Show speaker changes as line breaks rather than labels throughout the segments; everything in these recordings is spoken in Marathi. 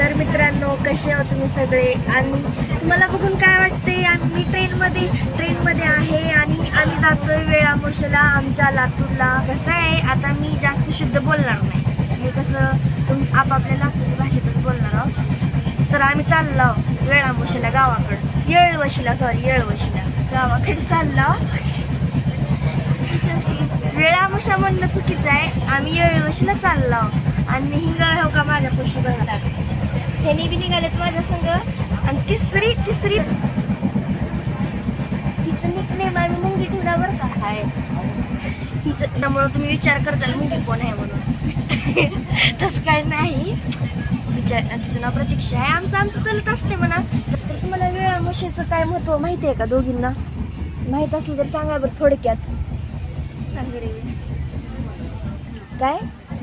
तर मित्रांनो कसे आहोत तुम्ही सगळे? आणि तुम्हाला बघून काय वाटते आम्ही ट्रेनमध्ये ट्रेनमध्ये आहे आणि आम्ही जातोय वेळामुशला आमच्या लातूरला. कसं आहे? आता मी जास्त शुद्ध बोलणार नाही. मी कसं तुम आपापल्या लातूर भाषेतच बोलणार आहोत. तर आम्ही चाललो आहोत गावाकडं. येळवशीला सॉरी येळवशीला. गावाकडे चाललो आहोत. वेळामुशा म्हणणं चुकीचं आहे. आम्ही येळवशीला चाललो आणि हिंगा हो का माझ्या पैसे भरतात? ह्यानी बी निघालेत माझ्या संग. आणि तिसरी तिसरी तिचं निकनेम आम्ही मुंगी ठेवला बरं का. हाय. तिचं त्यामुळं तुम्ही विचार करताल मुंगी कोण आहे म्हणून. तसं काय नाही. विचार तिचं नाव प्रतीक्षा आहे. आमचं आमचं चालत असते म्हणा. तर तुम्हाला वेळामुशीचं काय महत्त्व माहिती आहे का दोघींना? माहीत असलं तर सांगा बरं थोडक्यात. काय?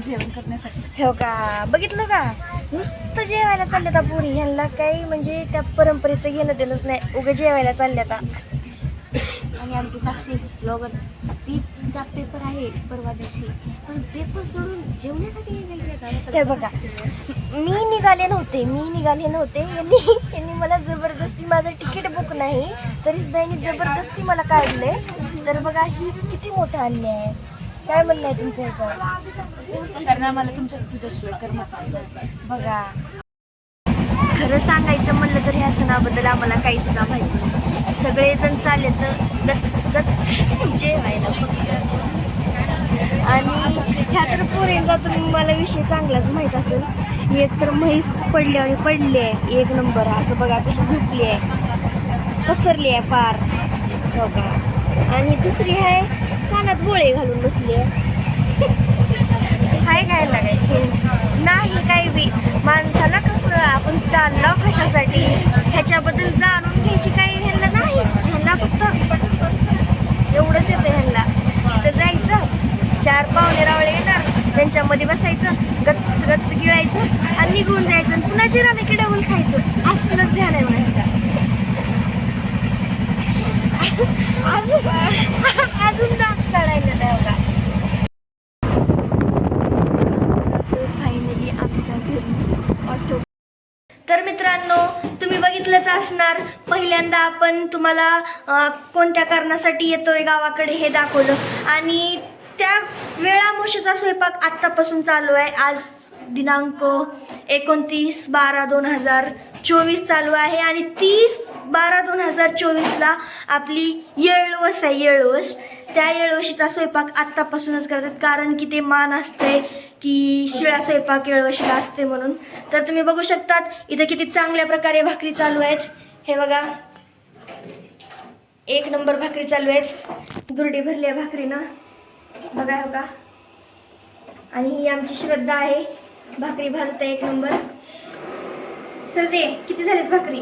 जेवण करण्यासाठी.
हो का? बघितलं का? नुसतं जेवायला चालले आता पुरी. ह्यांना काही म्हणजे त्या परंपरेचं घेणं देणंच नाही. उगं जेवायला चालले आता.
आणि आमची साक्षी ब्लॉगर तीचा पेपर आहे परवा दिवशी. पण पेपर सोडून जेवण्यासाठी
हे बघा. मी निघाले नव्हते. मी निघाले नव्हते. यांनी यांनी मला जबरदस्ती माझं तिकीट बुक नाही. तरी सुद्धा यांनी जबरदस्ती मला काढले तर बघा ही किती मोठा अन्याय आहे. काय म्हणणं आहे तुमचं ह्याच्यावर
कारण आम्हाला तुमच्या तुझ्याशिवाय करमत नाही.
बघा. खरं सांगायचं म्हणलं तर ह्या सणाबद्दल आम्हाला काही सुद्धा माहिती नाही. सगळेजण चालले तर गच गच जेवायला आणि ह्या तर पोरेंचा तर मला विषय चांगलाच माहीत असेल. एक तर म्हैस पडली आणि पडली आहे. एक नंबर. असं बघा कशी झोपली आहे. पसरली आहे पार. हो का? आणि दुसरी आहे कानात गोळे घालून बसली आहे. हाय काय लागाय सेन्स नाही काही बी. माणसाला कसं आपण चाललो कशासाठी? ह्याच्याबद्दल जाणून घ्यायची काही ह्यांना नाहीच. ह्यांना फक्त एवढंच येतं ह्यांना. तिथं जायचं चार पाहुणे रावळे येणार त्यांच्यामध्ये बसायचं गच्च गच्च गिळायचं आणि निघून जायचं आणि पुन्हा जिराने की डबल खायचं. असलंच ध्यान आहे मला अजून अजून दात काढायला नाही बघा फायनली आमच्या घरी ऑटो तर मित्रांनो तुम्ही बघितलंच असणार पहिल्यांदा आपण तुम्हाला कोणत्या कारणासाठी येतोय गावाकडे हे दाखवलं. आणि त्या वेळामुशीचा स्वयंपाक आत्तापासून चालू आहे. आज दिनांक एकोणतीस बारा दोन हजार चोवीस चालू आहे आणि तीस बारा दोन हजार चोवीसला आपली येळवस आहे येळवस. त्या येळवशीचा स्वयंपाक आत्तापासूनच करतात कारण की ते मान असते की शिळा स्वयंपाक येळवशीला असते म्हणून. तर तुम्ही बघू शकतात इथं किती चांगल्या प्रकारे भाकरी चालू आहेत. हे बघा. एक नंबर भाकरी चालू आहेत. दुर्डी भरली आहे भाकरीनं. बघा हो का आणि ही आमची श्रद्धा आहे. भाकरी भाजत एक नंबर. चल दे किती झालेत भाकरी?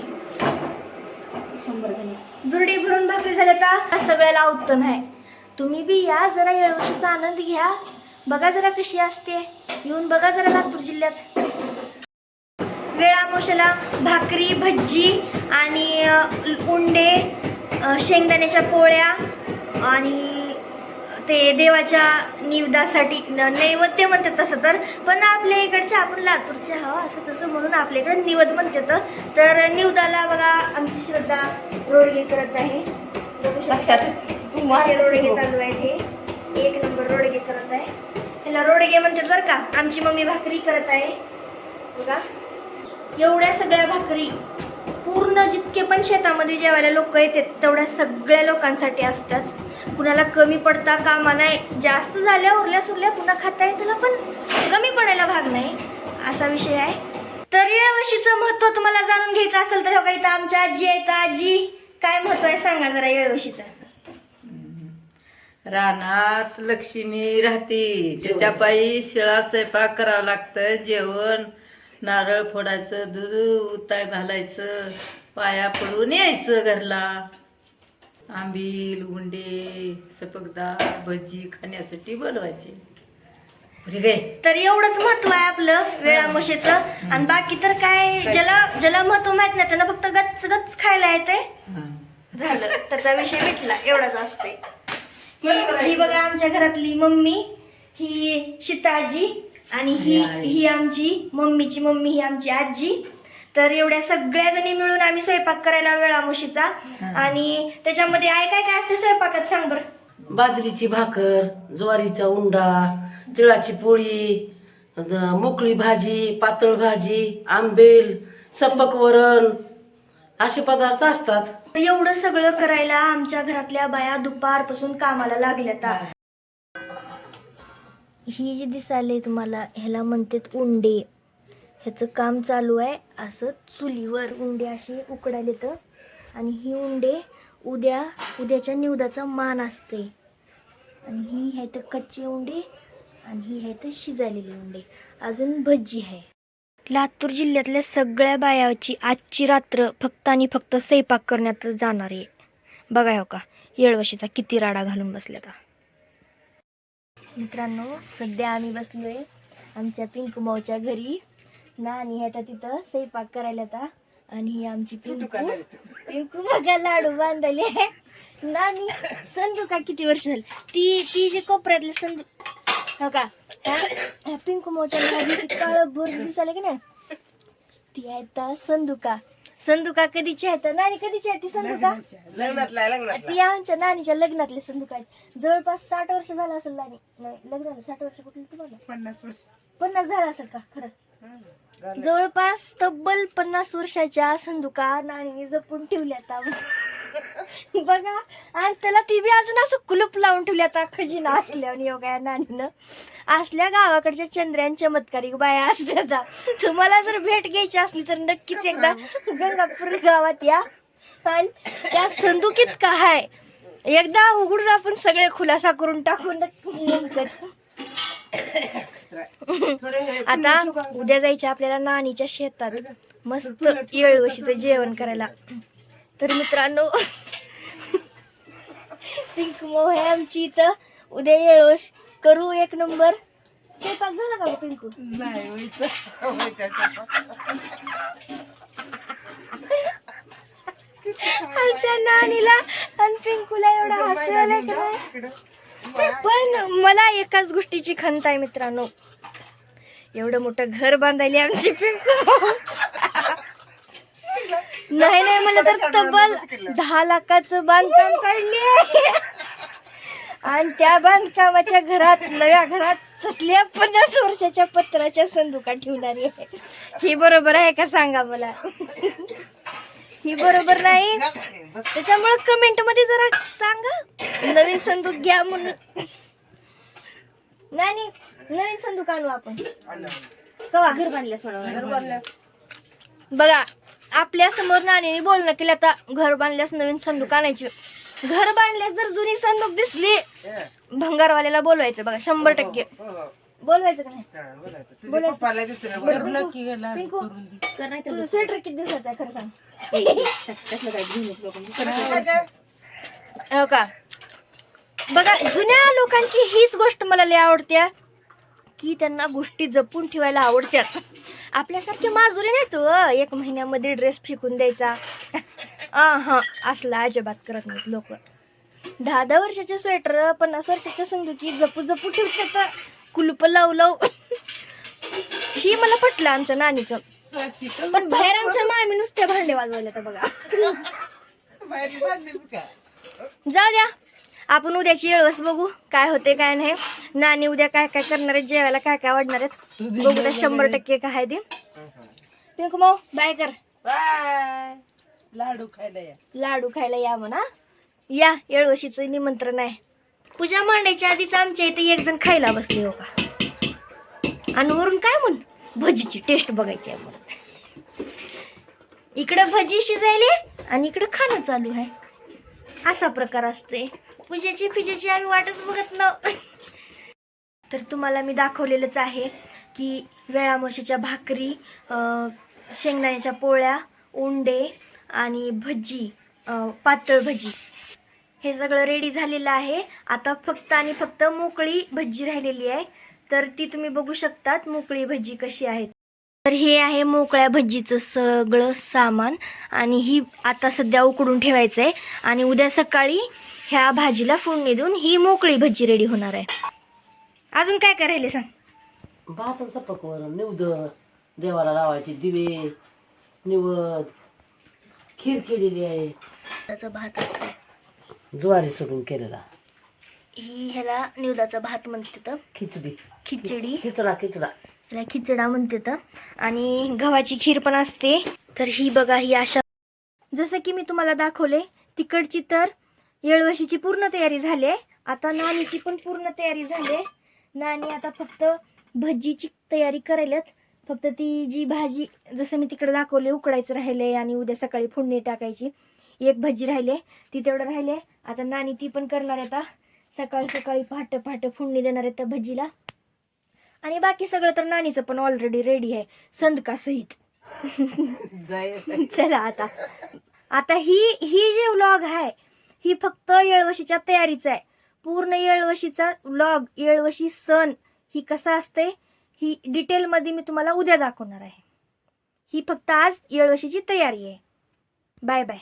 शंभर झाले.
दुरडी भरून भाकरी झाल्या का? सगळ्याला उत्तम आहे. तुम्ही बी या जरा येळवशीचा आनंद घ्या. बघा जरा कशी असते. येऊन बघा जरा लातूर जिल्ह्यात. वेळामोशाला भाकरी भज्जी आणि उंडे शेंगदाण्याच्या पोळ्या आणि ते देवाच्या निवदासाठी न- नैवेद्य म्हणतात तसं तर पण आपल्या इकडचे आपण लातूरचे हा असं तसं म्हणून आपल्या इकडे निवद म्हणतात. तर निवदाला बघा आमची श्रद्धा रोडगे करत आहे. रोडगे चालू आहे ते. एक नंबर रोडगे करत आहे. ह्याला रोडगे म्हणतात बरं का. आमची मम्मी भाकरी करत आहे. बघा. एवढ्या सगळ्या भाकरी पूर्ण जितके पण शेतामध्ये जेवायला लोक येतात तेवढ्या सगळ्या लोकांसाठी असतात. कुणाला कमी पडता कामा नाही. जास्त झाल्या उरल्या सुरल्या पुन्हा खाता येतं पण कमी पडायला भाग नाही. असा विषय आहे. तर येळवशीचं महत्त्व तुम्हाला जाणून घ्यायचं असेल तर हो का इथं आमच्या आजी आहेत. आजी काय महत्त्व आहे सांगा जरा येळवशीचं.
रानात लक्ष्मी राहते. त्याच्या पायी शिळा स्वयंपाक करावं लागतं जेवण. नारळ फोडायचं दूध उताय घालायचं पाया पडून यायचं घरला. आंबील उंडे सपकदार भजी खाण्यासाठी बोलवायचे.
तर एवढंच महत्त्व आहे आपलं वेळामोशेचं आणि बाकी तर काय ज्याला ज्याला महत्त्व माहीत नाही त्यानं फक्त गच्च गच्च खायला येते झालं. त्याचा विषय मिटला. एवढाच असते ही ही बघा आमच्या घरातली मम्मी ही सीताजी आणि ही ही आमची मम्मीची मम्मी ही आमची आजी. तर एवढ्या सगळ्या जणी मिळून आम्ही स्वयंपाक करायला वेळामुशीचा आणि त्याच्यामध्ये आहे काय काय असते स्वयंपाकात सांग बरं?
बाजरीची भाकर ज्वारीचा उंडा तिळाची पोळी मोकळी भाजी पातळ भाजी आंबेल सपक वरण असे पदार्थ असतात.
एवढं सगळं करायला आमच्या घरातल्या बाया दुपारपासून कामाला लागल्यात. ही जी दिसाले तुम्हाला ह्याला म्हणतात उंडे. ह्याचं काम चालू आहे असं चुलीवर उंडे असे उकडायले तर आणि ही उंडे उद्या उद्याच्या निवदाचा मान असते. आणि ही आहे तर कच्चे उंडे आणि ही आहे तर शिजालेली उंडे. अजून भज्जी आहे. लातूर जिल्ह्यातल्या सगळ्या बायाची आजची रात्र फक्त आणि फक्त स्वयंपाक करण्यात जाणार आहे. बघा हो का? येळवशीचा किती राडा घालून बसल्या का मित्रांनो सध्या आम्ही बसलोय आमच्या पिंकू माऊच्या घरी. नानी ह्या तिथं स्वयंपाक करायला आता. आणि ही आमची पिंकू. पिंकू बघा लाडू बांधले. नानी संदू किती वर्ष झाली? ती ती जे कोपऱ्यातले संदू. हो का? ह्या पिंकू माऊच्या नादी काळ भोर दिसायला की नाही? ती आहे संदुका संदुका कधीची आहे तर नानी कधीची आहे ती संदुका? ती आमच्या नानीच्या लग्नातले संदुका जवळपास साठ वर्ष झालं असेल नानी नाही लग्नाला साठ वर्ष कुठली तुम्हाला
पन्नास वर्ष.
पन्नास झालं असेल का? खरं. जवळपास तब्बल पन्नास वर्षाच्या संदुका नानीने जपून ठेवल्या आता बघा आणि त्याला ती बी अजून असं कुलूप लावून ठेवल्या आता खजिना असल्यावर योगा या नानीनं असल्या गावाकडच्या चंद्र्यान चमत्कारिक बाया असतात. तुम्हाला जर भेट घ्यायची असली तर नक्कीच एकदा गंगापूर गावात या. आणि त्या संदुकीत का आहे? एकदा उघडून आपण सगळे खुलासा करून टाकू नक्की नेमकंच. आता उद्या जायचं आपल्याला नानीच्या शेतात. मस्त येळवशीचं जेवण करायला. तर मित्रांनो पिंक मोह आमची इथं. उद्या येळवश करू एक नंबर. स्वयंपाक झाला का गं पिंकू? आमच्या नानीला आणि पिंकूला एवढा हसवलं का नाही? पण मला एकाच गोष्टीची खंत आहे मित्रांनो. एवढं मोठं घर बांधायला आमची पिंकू. नाही नाही मला तर तब्बल दहा लाखाचं बांधकाम काढले आणि त्या बांधकामाच्या घरात नव्या घरात कसल्या पन्नास वर्षाच्या पत्राच्या संदुका ठेवणारी आहे? ही बरोबर आहे का? सांगा मला. ही बरोबर नाही? त्याच्यामुळे कमेंटमध्ये जरा सांगा. नवीन संदूक घ्या म्हणून. नाही नवीन संदूक आणू आपण. कवा?
घर बांधल्यास म्हणून
बघा आपल्यासमोर नानीने बोलणं केलं आता घर बांधल्यास नवीन संदूक आणायची. घर बांधल्यास जर जुनी संदूक दिसली भंगारवाल्याला बोलवायचं बघा शंभर टक्के. बोलवायचं का नाही? पिंकू तुझं स्वेटर किती दिवसाचं आहे? खरं सांग. हो का? बघा जुन्या लोकांची हीच गोष्ट मला लय आवडते की त्यांना गोष्टी जपून ठेवायला आवडतात आपल्यासारखे माजुरी नाही तो एक महिन्यामध्ये ड्रेस फेकून द्यायचा. हा असला अजिबात करत नाहीत लोक. दहा दहा वर्षाचे स्वेटर पन्नास वर्षाच्या संदुकी जपू जपू ठेवतात. कुलप लावू लावू ही मला पटलं आमच्या नानीचं. पण बाहेर आमच्या मामी नुसत्या भांडे वाजवल्या तर बघा जाऊ द्या. आपण उद्याची येळवस बघू काय होते काय नाही. नानी उद्या काय काय करणार आहेत जेवायला काय काय वाढणार आहेत बघू शंभर टक्के काय आहे ते. पिंकू बाय कर.
लाडू खायला या.
लाडू खायला या म्हणा. या येळवशीचं निमंत्रण आहे. पूजा मांडायच्या आधीच आमच्या इथे एक जण खायला बसले हो का? आणि वरून काय म्हण? भजीची टेस्ट बघायची आहे म्हणून. इकडं भजी शिजायले आणि इकडं खाणं चालू आहे. असा प्रकार असते. पूजेची फिजेची आम्ही वाटच बघत ना तर तुम्हाला मी दाखवलेलंच आहे की वेळामोशीच्या भाकरी शेंगदाण्याच्या पोळ्या उंडे आणि भजी पातळ भजी. हे सगळं रेडी झालेलं आहे. आता फक्त आणि फक्त मोकळी भजी राहिलेली आहे. तर ती तुम्ही बघू शकतात मोकळी भजी कशी आहे तर हे आहे मोकळ्या भजीचं सगळं सामान. आणि ही आता सध्या उकडून ठेवायचं आहे आणि उद्या सकाळी ह्या भाजीला फोडणी देऊन ही मोकळी भजी रेडी होणार आहे. अजून काय करायला सांग?
भात आणि निवद देवाला लावायची दिवे निवद खीर केलेली आहे.
त्याचा भात असतो
ज्वारी सोडून केलेला.
ही ह्याला निवदाचा भात म्हणते तर
खिचडी.
खिचडी.
खिचडा खिचडा.
ह्याला खिचडा म्हणते तर आणि गव्हाची खीर पण असते. तर ही बघा ही अशा जसं की मी तुम्हाला दाखवले तिकडची तर येळवशीची पूर्ण तयारी झाली आहे. आता नानीची पण पूर्ण तयारी झाली आहे. नानी आता फक्त भजीची तयारी करायल्यात फक्त ती जी भाजी जसं मी तिकडे दाखवले उकडायचं राहिले आणि उद्या सकाळी फोडणी टाकायची. एक भजी राहिले ती तेवढं राहिले. आता नानी ती पण करणार आहे आता. सकाळी सकाळी पहाटे पहाटे फोडणी देणार आहे त्या भजीला. आणि बाकी सगळं तर नानीचं पण ऑलरेडी रेडी आहे. संदकासहित चला आता. आता ही ही जे व्लॉग आहे ही फक्त येळवशीच्या तयारीचा आहे. पूर्ण येळवशीचा व्लॉग येळवशी सण ही कसा असते ही डिटेलमध्ये मी तुम्हाला उद्या दाखवणार आहे. ही फक्त आज येळवशीची तयारी आहे. Bye bye.